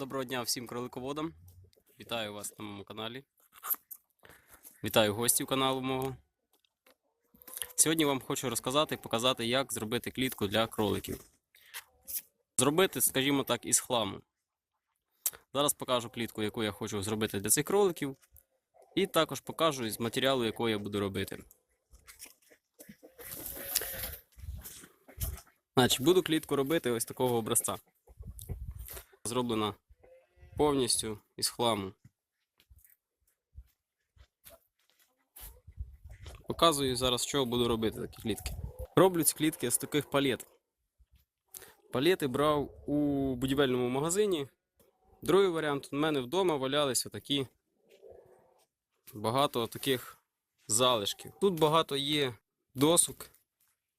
Доброго дня всім кролиководам. Вітаю вас на моєму каналі. Вітаю гостів каналу мого. Сьогодні вам хочу розказати і показати, як зробити клітку для кроликів. Зробити, скажімо так, із хламу. Зараз покажу клітку, яку я хочу зробити для цих кроликів. І також покажу із матеріалу, якого я буду робити. Значить, буду клітку робити ось такого образця. Зроблена повністю із хламу. Показую зараз, що буду робити такі клітки. Роблю ці клітки з таких палет. Палети брав у будівельному магазині. Другий варіант у мене вдома валялися такі багато таких залишків. Тут багато є досок,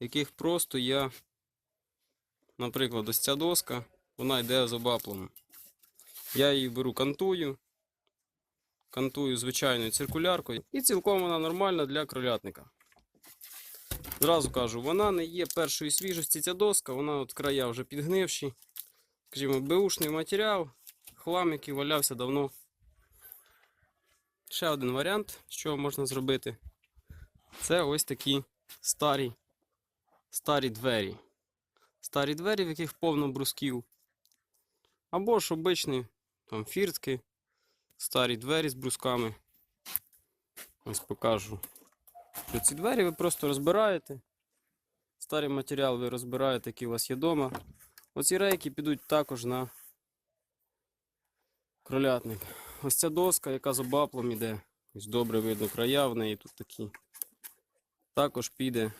яких просто я, наприклад, ось ця доска, вона йде з обаплом. Я її беру кантую, кантую звичайною циркуляркою, і цілком вона нормальна для кролятника. Зразу кажу, вона не є першої свіжості ця доска, вона от края вже підгнивші. Скажімо, беушний матеріал, хлам, який валявся давно. Ще один варіант, що можна зробити. Це ось такі старі, старі двері. Старі двері, в яких повно брусків. Або ж обичні там фіртки, старі двері з брусками. Ось покажу. Ці двері ви просто розбираєте. Старий матеріал ви розбираєте, який у вас є вдома. Оці рейки підуть також на кролятник. Ось ця доска, яка з обаплом іде. Ось добре видно края в неї тут такі. Також піде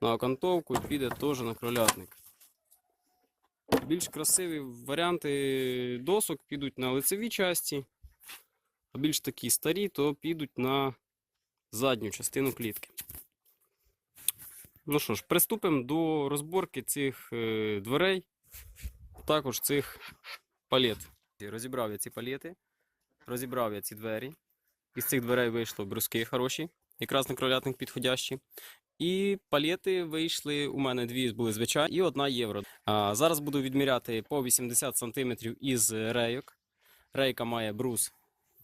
на окантовку і піде теж на кролятник. Більш красиві варіанти досок підуть на лицевій часті, а більш такі старі, то підуть на задню частину клітки. Ну що ж, приступимо до розборки цих е, дверей, також цих палет. Розібрав я ці палети, розібрав я ці двері. Із цих дверей вийшло бруски хороші, якраз на кролятник підходящі. І палети вийшли. У мене дві були звичайні і одна євро. А, зараз буду відміряти по 80 см із рейок. Рейка має брус,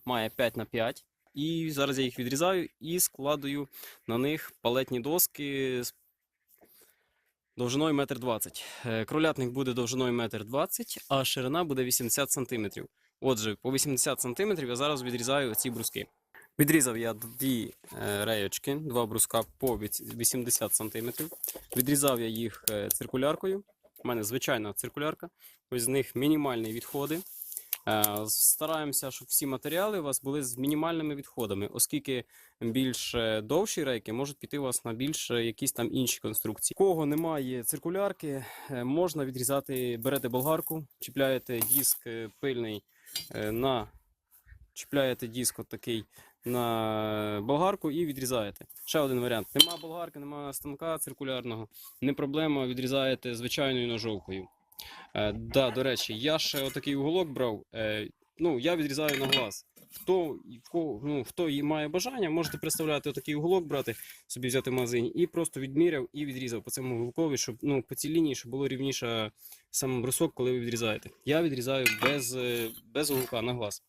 має 5 на 5 І зараз я їх відрізаю і складую на них палетні доски з довжиною 1,20 м. Кролятник буде довжиною 1,20 м, а ширина буде 80 см. Отже, по 80 см я зараз відрізаю ці бруски. Відрізав я дві е, реєчки, два бруска по 80 см. Відрізав я їх е, циркуляркою. У мене звичайна циркулярка. Ось з них мінімальні відходи. Е, Стараємося, щоб всі матеріали у вас були з мінімальними відходами, оскільки більш довші рейки можуть піти у вас на більш якісь там інші конструкції. У Кого немає циркулярки, можна відрізати, берете болгарку, чіпляєте диск пильний на чіпляєте диск от такий на болгарку і відрізаєте. Ще один варіант. Нема болгарки, нема станка циркулярного. Не проблема, відрізаєте звичайною ножовкою. Е, да, до речі, я ще отакий уголок брав. Е, ну, я відрізаю на глаз. Хто, ну, хто має бажання, можете представляти отакий уголок брати, собі взяти в магазині і просто відміряв і відрізав по цьому уголкові, щоб ну, по цій лінії, щоб було рівніше сам брусок, коли ви відрізаєте. Я відрізаю без, е, без уголка на глаз.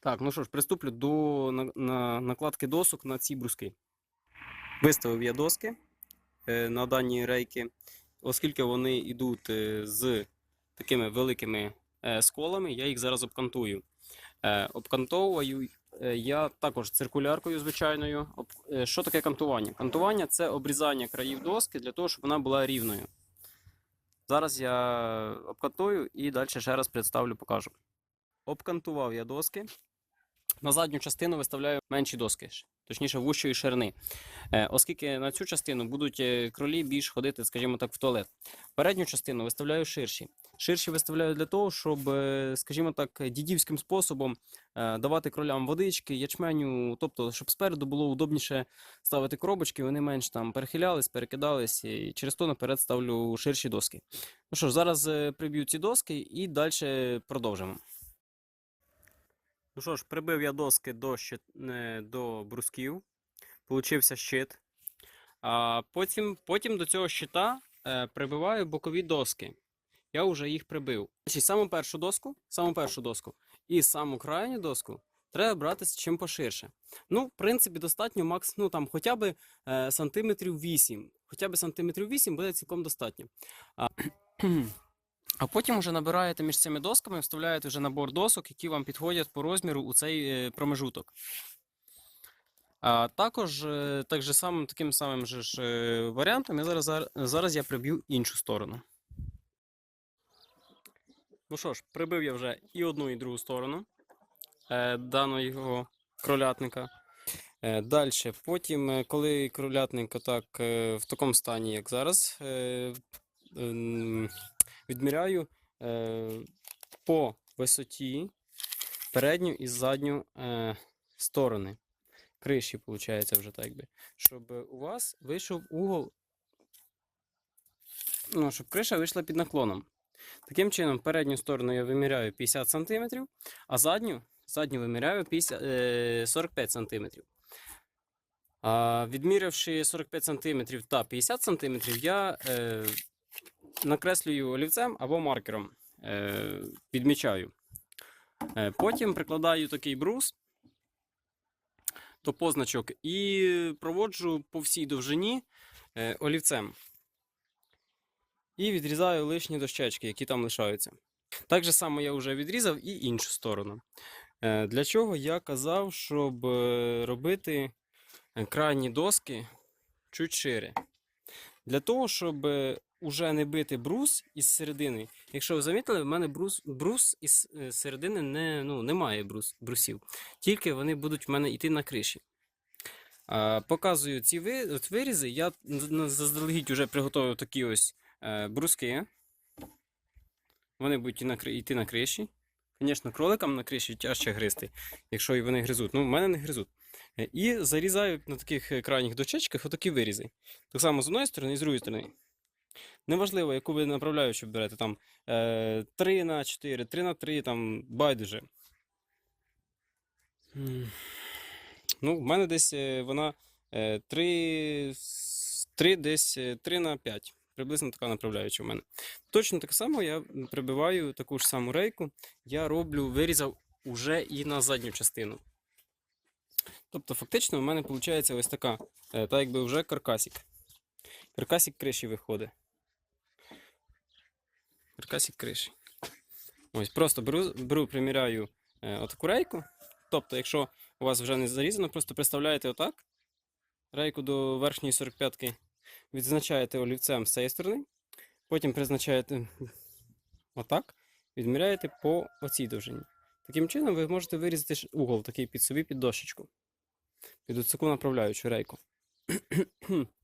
Так, ну що ж, приступлю до на, на, накладки досок на ці бруски. Виставив я доски е, на дані рейки, оскільки вони йдуть е, з такими великими е, сколами, я їх зараз обкантую. Е, обкантовую е, я також циркуляркою звичайною. Об, е, що таке кантування? Кантування це обрізання країв доски для того, щоб вона була рівною. Зараз я обкантую і далі ще раз представлю, покажу. Обкантував я доски. На задню частину виставляю менші доски, точніше вущої ширини. Е, оскільки на цю частину будуть е, кролі більш ходити, скажімо так, в туалет. Передню частину виставляю ширші. Ширші виставляю для того, щоб, е, скажімо так, дідівським способом давати кролям водички, ячменю, тобто, щоб спереду було удобніше ставити коробочки, вони менш там перехилялись, перекидались, і через то наперед ставлю ширші доски. Ну що ж, зараз приб'ю ці доски і далі продовжимо. Ну що ж, прибив я доски до, щит, до брусків, получився щит. А потім, потім до цього щита е, прибиваю бокові доски. я вже їх прибив. Значить, саму першу доску, саму першу доску і саму крайню доску треба брати з чим поширше. Ну, в принципі, достатньо макс, ну там хоча б е, сантиметрів 8. Хоча б сантиметрів 8 буде цілком достатньо. А, а потім вже набираєте між цими досками, вставляєте вже набор досок, які вам підходять по розміру у цей е, промежуток. А також е, так же самим, таким самим же ж, е, варіантом я зараз, зараз я приб'ю іншу сторону. Ну що ж, прибив я вже і одну, і другу сторону даного кролятника. Далі, потім, коли кролятник отак в такому стані, як зараз, відміряю е, по висоті передню і задню е, сторони криші, виходить, вже так би. Щоб у вас вийшов угол, ну, щоб криша вийшла під наклоном. Таким чином, передню сторону я виміряю 50 см, а задню, задню виміряю 50, е, 45 см. А відмірявши 45 см та 50 см, я е, накреслюю олівцем або маркером, е, відмічаю. Е, потім прикладаю такий брус до позначок і проводжу по всій довжині е, олівцем. І відрізаю лишні дощечки, які там лишаються. Так же само я вже відрізав і іншу сторону. Для чого я казав, щоб робити крайні доски чуть шире. Для того, щоб уже не бити брус із середини. Якщо ви замітили, в мене брус, брус із е, середини не, ну, немає брус, брусів. Тільки вони будуть в мене йти на криші. А, показую ці вирізи. Я заздалегідь вже приготував такі ось е, бруски. Вони будуть йти на криші. Звісно, кроликам на криші тяжче гризти, якщо і вони гризуть. Ну, в мене не гризуть. Е, І зарізаю на таких крайніх дощечках отакі вирізи. Так само з одної сторони і з другої сторони. Неважливо, яку ви направляючу берете, там е, 3 на 4, 3 на 3, там байдуже. Ну, в мене десь е, вона е, 3, 3 десь е, 3 на 5. Приблизно така направляюча в мене. Точно так само я прибиваю таку ж саму рейку. Я роблю, вирізав уже і на задню частину. Тобто, фактично, у мене виходить ось така, е, так якби вже каркасик. Каркасик криші виходить. Каркасик криші. Ось, просто беру, беру приміряю е, отаку рейку. Тобто, якщо у вас вже не зарізано, просто представляєте отак. Рейку до верхньої 45-ки відзначаєте олівцем з цієї сторони. Потім призначаєте отак, відміряєте по оцій довжині. Таким чином ви можете вирізати угол такий під собі під дощечку. Під оцю направляючу рейку.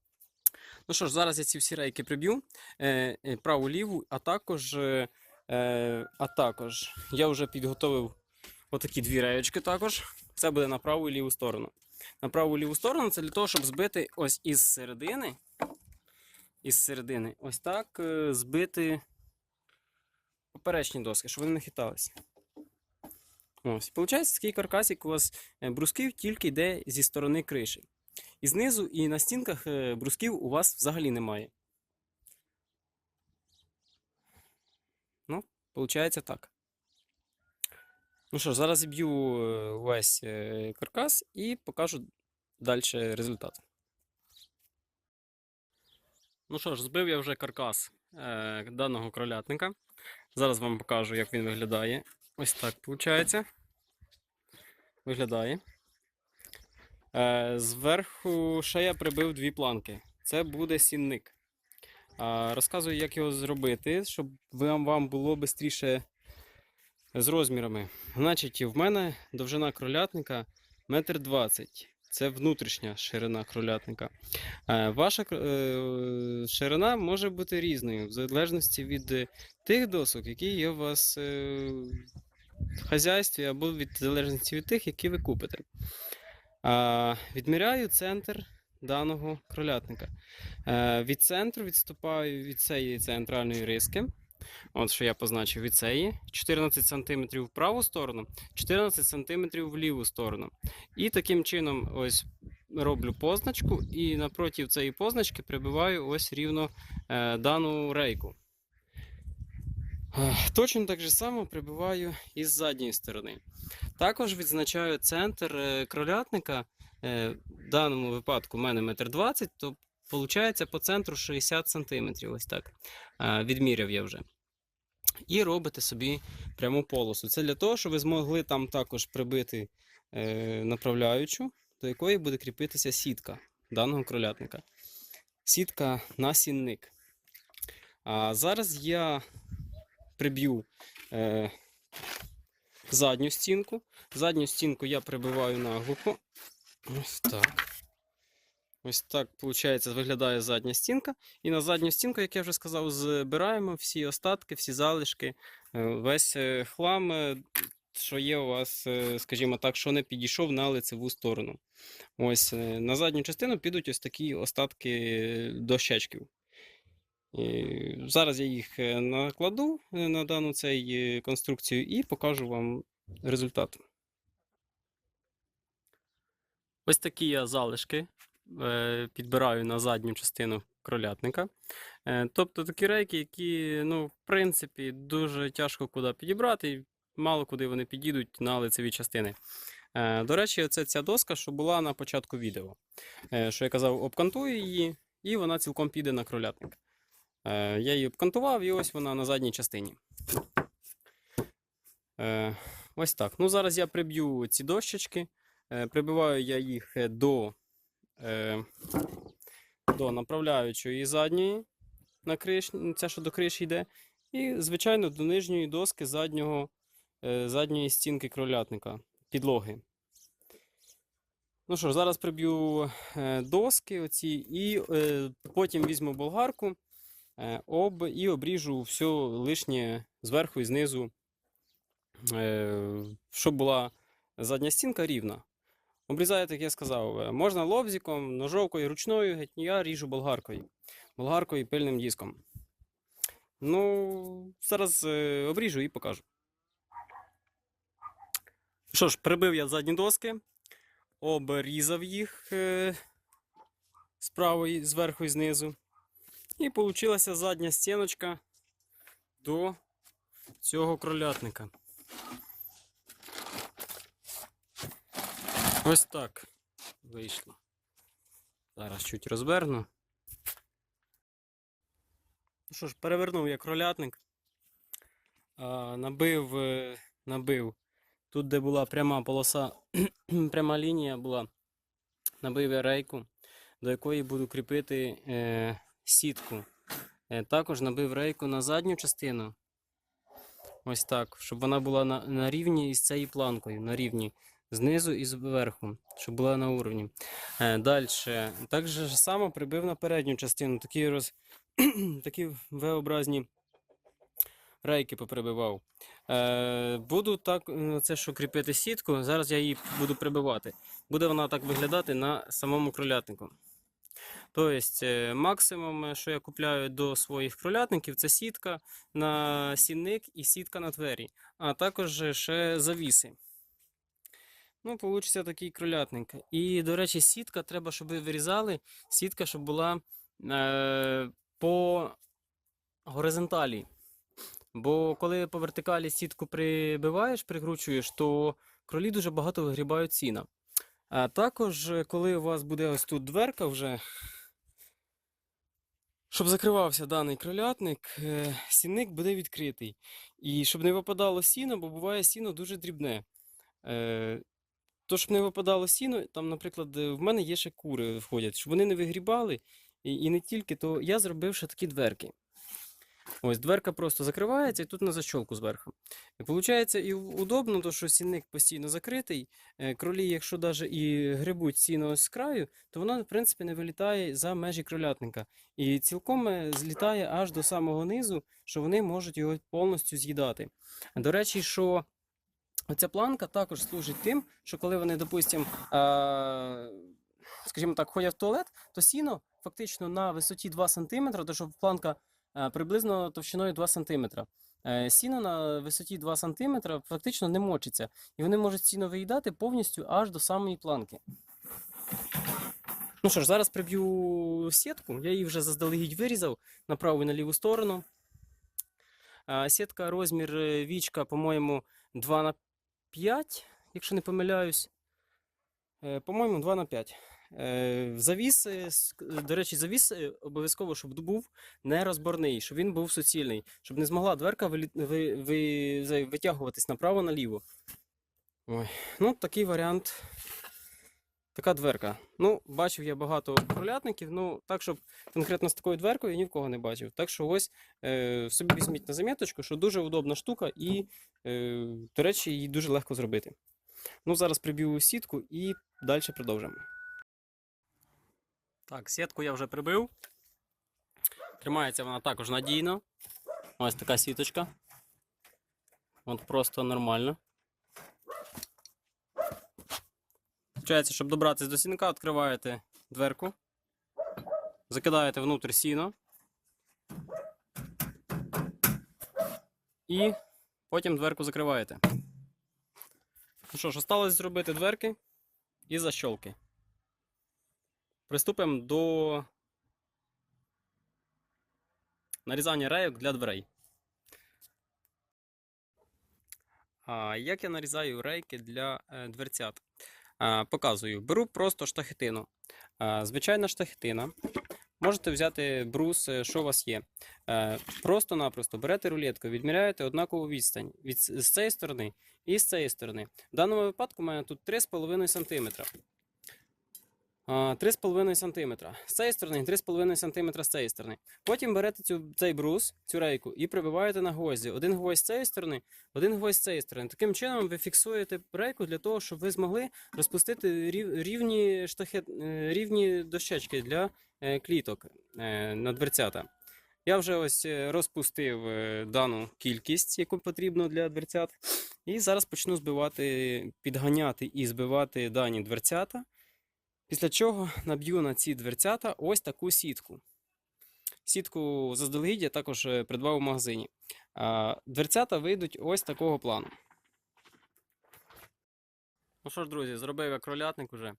ну що ж, зараз я ці всі рейки приб'ю. Е, е, праву ліву, а також, е, а також я вже підготовив отакі дві реєчки також. Це буде на праву і ліву сторону. На праву і ліву сторону це для того, щоб збити ось із середини. Із середини, ось так збити поперечні доски, щоб вони не хиталися. Ось, Получається, такий каркасик у вас брусків тільки йде зі сторони криші. І знизу, і на стінках е, брусків у вас взагалі немає. Ну, виходить так. Ну що ж, зараз зіб'ю е, весь е, каркас і покажу далі результат. Ну що ж, збив я вже каркас е, даного кролятника. Зараз вам покажу, як він виглядає. Ось так виходить. Виглядає. Е, зверху ще я прибив дві планки. Це буде сінник. Розказую, як його зробити, щоб вам, було швидше з розмірами. Значить, в мене довжина кролятника 1,20 м. Це внутрішня ширина кролятника. Е, Ваша е, ширина може бути різною, в залежності від тих досок, які є у вас в хазяйстві, або від залежності від тих, які ви купите. Відміряю центр даного кролятника. Е, Від центру відступаю від цієї центральної риски. От що я позначив від цієї. 14 см в праву сторону, 14 см в ліву сторону. І таким чином ось роблю позначку, і напроти цієї позначки прибиваю ось рівно е, дану рейку. Точно так же само прибиваю із задньої сторони. Також відзначаю центр е, кролятника. Е, В даному випадку у мене 1,20 м, то виходить по центру 60 см. Ось так. Е, Відміряв я вже. І робите собі пряму полосу. Це для того, щоб ви змогли там також прибити направляючу, до якої буде кріпитися сітка даного кролятника. Сітка на сінник. А зараз я приб'ю е, задню стінку. Задню стінку я прибиваю наглухо. Ось так. Ось так, виходить, виглядає задня стінка. І на задню стінку, як я вже сказав, збираємо всі остатки, всі залишки, е, весь е, хлам, е, що є у вас, скажімо так, що не підійшов на лицеву сторону. Ось на задню частину підуть ось такі остатки дощечків. І зараз я їх е, накладу е, на дану цей е, конструкцію і покажу вам результат. Ось такі я залишки е, підбираю на задню частину кролятника. Е, Тобто такі рейки, які, ну, в принципі, дуже тяжко куди підібрати, і мало куди вони підійдуть на лицеві частини. Е, До речі, це ця доска, що була на початку відео. Е, Що я казав, обкантую її, і вона цілком піде на кролятник. Е, Я її обкантував, і ось вона на задній частині. Е, Ось так. Ну, зараз я приб'ю ці дощечки. Е, Прибиваю я їх до, до направляючої задньої, на криш, ця, що до криші йде, і, звичайно, до нижньої доски заднього, задньої стінки кролятника, підлоги. Ну що ж, зараз приб'ю доски оці, і потім візьму болгарку об, і обріжу все лишнє зверху і знизу, е, щоб була задня стінка рівна. Обрізаєте, як я сказав, е, можна лобзиком, ножовкою, ручною, геть я ріжу болгаркою. Болгаркою пильним диском. Ну, зараз е, обріжу і покажу. Що ж, прибив я задні доски, обрізав їх е, з правої, зверху і знизу. І вийшла задня стіночка до цього кролятника. Ось так вийшло. Зараз чуть розверну. Ну що ж, перевернув я кролятник. Набив, е, набив. Тут, де була пряма полоса, пряма лінія була. Набив я рейку, до якої буду кріпити е, сітку. Е, також набив рейку на задню частину. Ось так, щоб вона була на, на рівні із цією планкою, на рівні знизу і зверху, щоб була на уровні. Е, Далі. Так же само прибив на передню частину. Такі, роз... такі V-образні рейки поприбивав. Е, буду так, це що кріпити сітку. Зараз я її буду прибивати. Буде вона так виглядати на самому кролятнику. Тобто, максимум, що я купляю до своїх кролятників, це сітка на сінник і сітка на двері, а також ще завіси. Ну, вийде такий кролятник. І, до речі, сітка треба, щоб ви вирізали. Сітка, щоб була е, по горизонталі. Бо коли по вертикалі сітку прибиваєш, прикручуєш, то кролі дуже багато вигрібають сіна. А також, коли у вас буде ось тут дверка вже, щоб закривався даний кролятник, е, сінник буде відкритий. І щоб не випадало сіно, бо буває сіно дуже дрібне. Е, То, щоб не випадало сіно, там, наприклад, е, в мене є ще кури входять, щоб вони не вигрібали, і не тільки, то я зробив ще такі дверки. Ось дверка просто закривається і тут на защолку зверху. І виходить і удобно, то що сінник постійно закритий. Е, Кролі, якщо навіть і грибуть сіно ось з краю, то воно, в принципі, не вилітає за межі кролятника. І цілком е, злітає аж до самого низу, що вони можуть його повністю з'їдати. До речі, що оця планка також служить тим, що коли вони, допустимо, скажімо так, ходять в туалет, то сіно фактично на висоті 2 см, то щоб планка приблизно товщиною 2 см. Е, Сіно на висоті 2 см фактично не мочиться, і вони можуть сіно виїдати повністю аж до самої планки. Ну що ж, зараз приб'ю сітку, я її вже заздалегідь вирізав на праву і на ліву сторону. Е, Сітка розмір е, вічка, по-моєму, 2 на 5, якщо не помиляюсь. Е, По-моєму, 2 на 5. Е, Завіс, с- е, до речі, завіс обов'язково, щоб був не розборний, щоб він був суцільний, щоб не змогла дверка вилі- ви, ви, витягуватись направо-наліво. Ой, ну такий варіант. Така дверка. Ну, бачив я багато кролятників, ну так, щоб конкретно з такою дверкою я ні в кого не бачив. Так що ось е, собі візьміть на заміточку, що дуже удобна штука і, е, до речі, її дуже легко зробити. Ну, зараз приб'ю сітку і далі продовжимо. Так, сітку я вже прибив. Тримається вона також надійно. Ось така сіточка. От просто нормально. Получається, щоб добратися до сінка, відкриваєте дверку, закидаєте внутрь сіно. І потім дверку закриваєте. Ну що ж, осталось зробити дверки і защолки. Приступимо до нарізання рейок для дверей. Як я нарізаю рейки для е, дверцят? Показую. Беру просто штахетину. Звичайна штахетина. Можете взяти брус, е, що у вас є. Е, Просто-напросто берете рулетку, відміряєте однакову відстань від, з цієї сторони і з цієї сторони. В даному випадку у мене тут 3,5 см. 3,5 см. З цієї сторони 3,5 см з цієї сторони. Потім берете цю, цей брус, цю рейку, і прибиваєте на гвозді. Один гвоздь з цієї сторони, один гвоздь з цієї сторони. Таким чином ви фіксуєте рейку для того, щоб ви змогли розпустити рів- рівні, штахет, рівні дощечки для е, кліток е, на дверцята. Я вже ось е, розпустив дану кількість, яку потрібно для дверцят. І зараз почну збивати, підганяти і збивати дані дверцята. Після чого наб'ю на ці дверцята ось таку сітку. Сітку заздалегідь я також е, придбав у магазині. Дверцята вийдуть ось такого плану. Ну що ж, друзі, зробив я кролятник уже.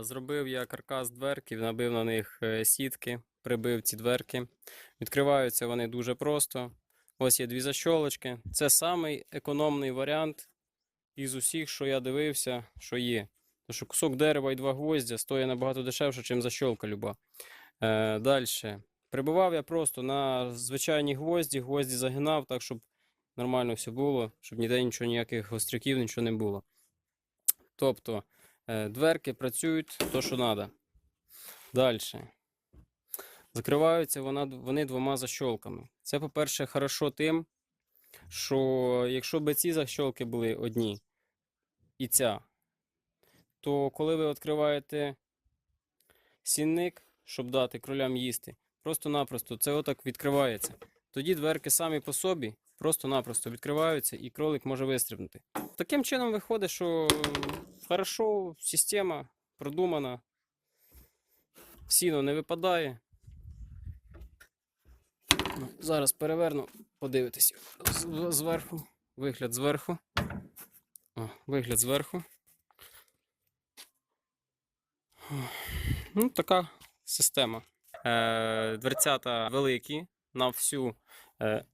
Зробив я каркас дверків, набив на них е, сітки, прибив ці дверки. Відкриваються вони дуже просто. Ось є дві защолочки. Це самий економний варіант із усіх, що я дивився, що є. Тому що кусок дерева і два гвоздя стоїть набагато дешевше, ніж защолка люба. Е, Далі. Прибивав я просто на звичайні гвозді, гвозді загинав так, щоб нормально все було, щоб ніде нічого, ніяких гостряків, нічого не було. Тобто е, дверки працюють то, що треба. Далі. Закриваються вона, вони двома защолками. Це, по-перше, хорошо тим, що якщо б ці защолки були одні і ця, то коли ви відкриваєте сінник, щоб дати кролям їсти, просто-напросто це отак відкривається. Тоді дверки самі по собі просто-напросто відкриваються і кролик може вистрибнути. Таким чином виходить, що хорошо, система продумана, сіно не випадає. Ну, Зараз переверну, подивитися зверху. Вигляд зверху. О, вигляд зверху. Ну, така система. Е, дверцята великі на всю е,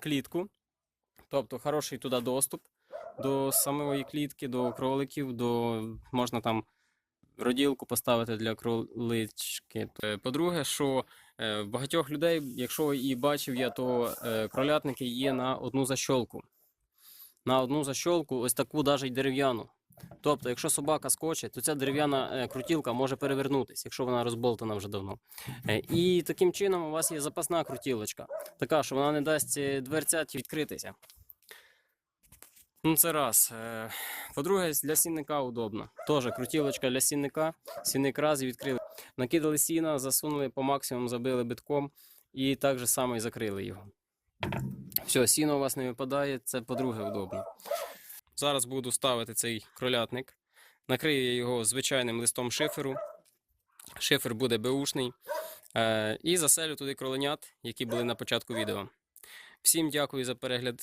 клітку. Тобто хороший туди доступ до самої клітки, до кроликів, до можна там роділку поставити для кролички. Е, По-друге, що е, багатьох людей, якщо і бачив я, то е, кролятники є на одну защолку. На одну защолку, ось таку навіть дерев'яну. Тобто, якщо собака скоче, то ця дерев'яна е, крутілка може перевернутися, якщо вона розболтана вже давно. Е, І таким чином у вас є запасна крутілочка, така, що вона не дасть е, дверцят відкритися. Ну, це раз. По-друге, для сінника удобно. Теж крутілочка для сінника. Сінник раз і відкрили. Накидали сіна, засунули по максимуму, забили битком і так же само і закрили його. Все, сіно у вас не випадає, це по-друге удобно. Зараз буду ставити цей кролятник. Накрию я його звичайним листом шиферу. Шифер буде беушний. Е, і заселю туди кроленят, які були на початку відео. Всім дякую за перегляд.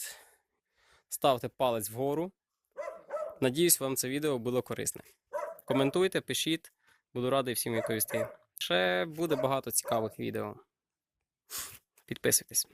Ставте палець вгору. Надіюсь, вам це відео було корисне. Коментуйте, пишіть, буду радий всім відповісти. Ще буде багато цікавих відео. Підписуйтесь.